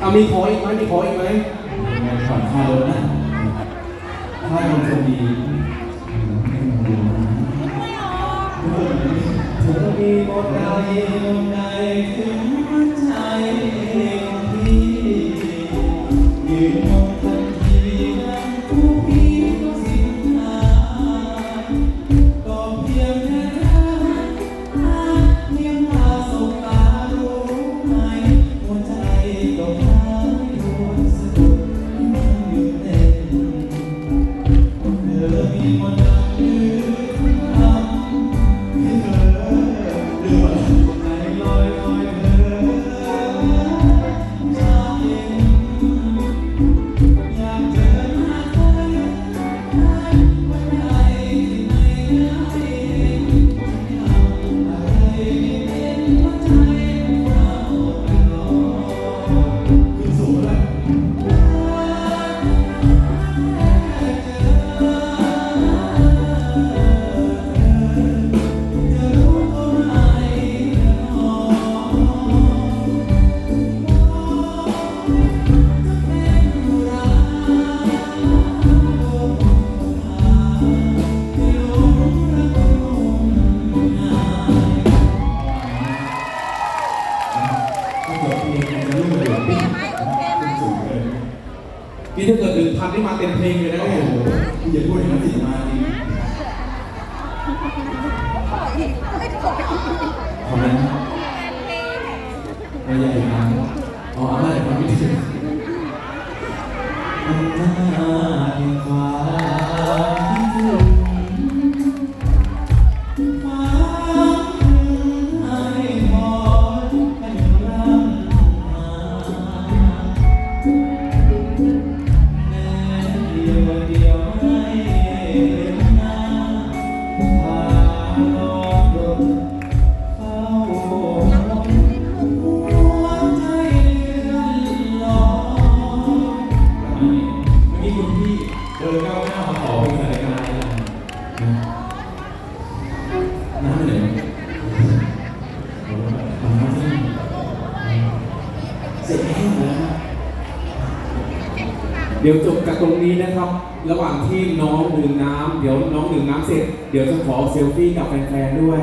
เอามีขออีกไหมมีขออีกไหมผ่อนค่ารถนะถ้ามันจะมีเธอมีหมดใดหมดใดถึง เต็มเพลงเลยนะเนี่ยอย่าพูดอย่างนั้นสิมาจริงขอบคุณนะไม่ใหญ่นะอ๋ออะไรความคิดถึงอำนาจแห่งความคิดถึง ก้าวหน้ามาขอเป็นสายการน้ำหนึ่งเสร็จแห้งแล้วนะเดี๋ยวจบจากตรงนี้นะครับ ระหว่างที่น้องดื่มน้ำเดี๋ยวน้องดื่มน้ำเสร็จ เดี๋ยวจะขอเซลฟี่กับแฟนๆด้วย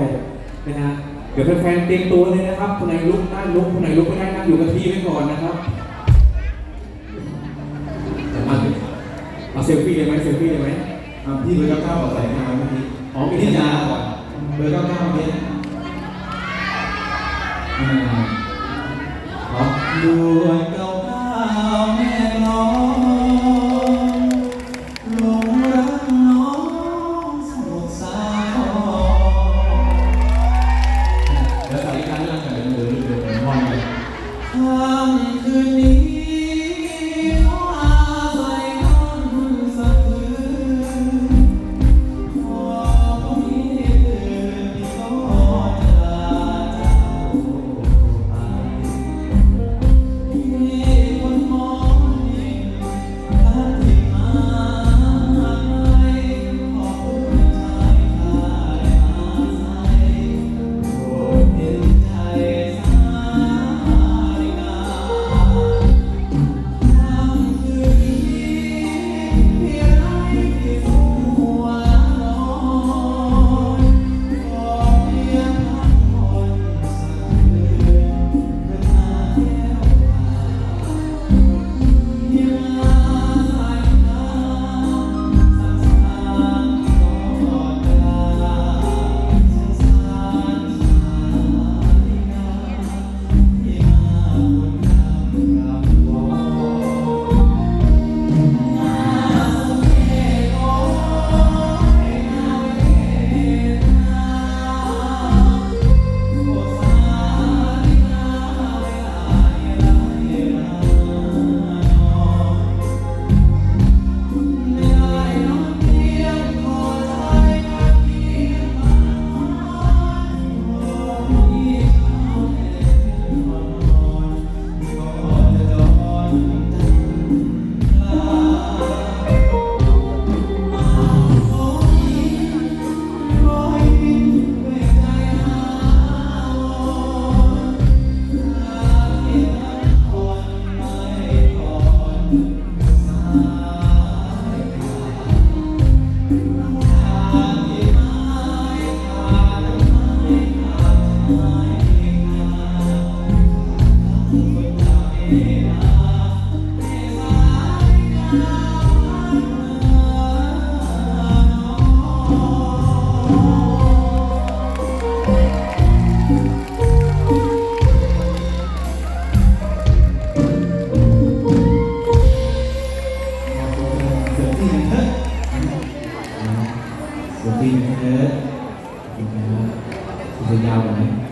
นะฮะ เดี๋ยวแฟนๆเตรียมตัวเลยนะครับคนไหนลุกได้ลุกคนไหนลุกไม่ได้นั่งอยู่กับที่ไว้ก่อนนะครับ เซลฟี่เลยไหมเซลฟี่เลยไหมอะพี่เบอร์เก้าเก้าบอกใส่มาเมื่อกี้อ๋อมีพี่ที่จาจาก่อนเบอร์เก้าเก้าเนี่ยอืมครับดวงเก้าเก้าแม่น้องหลงรักน้องสมุทรสาครเดี๋ยวใส่กันแล้วกันเดี๋ยวเดี๋ยวเดี๋ยวผมมองไปค่ viên thế Cùng với nhau này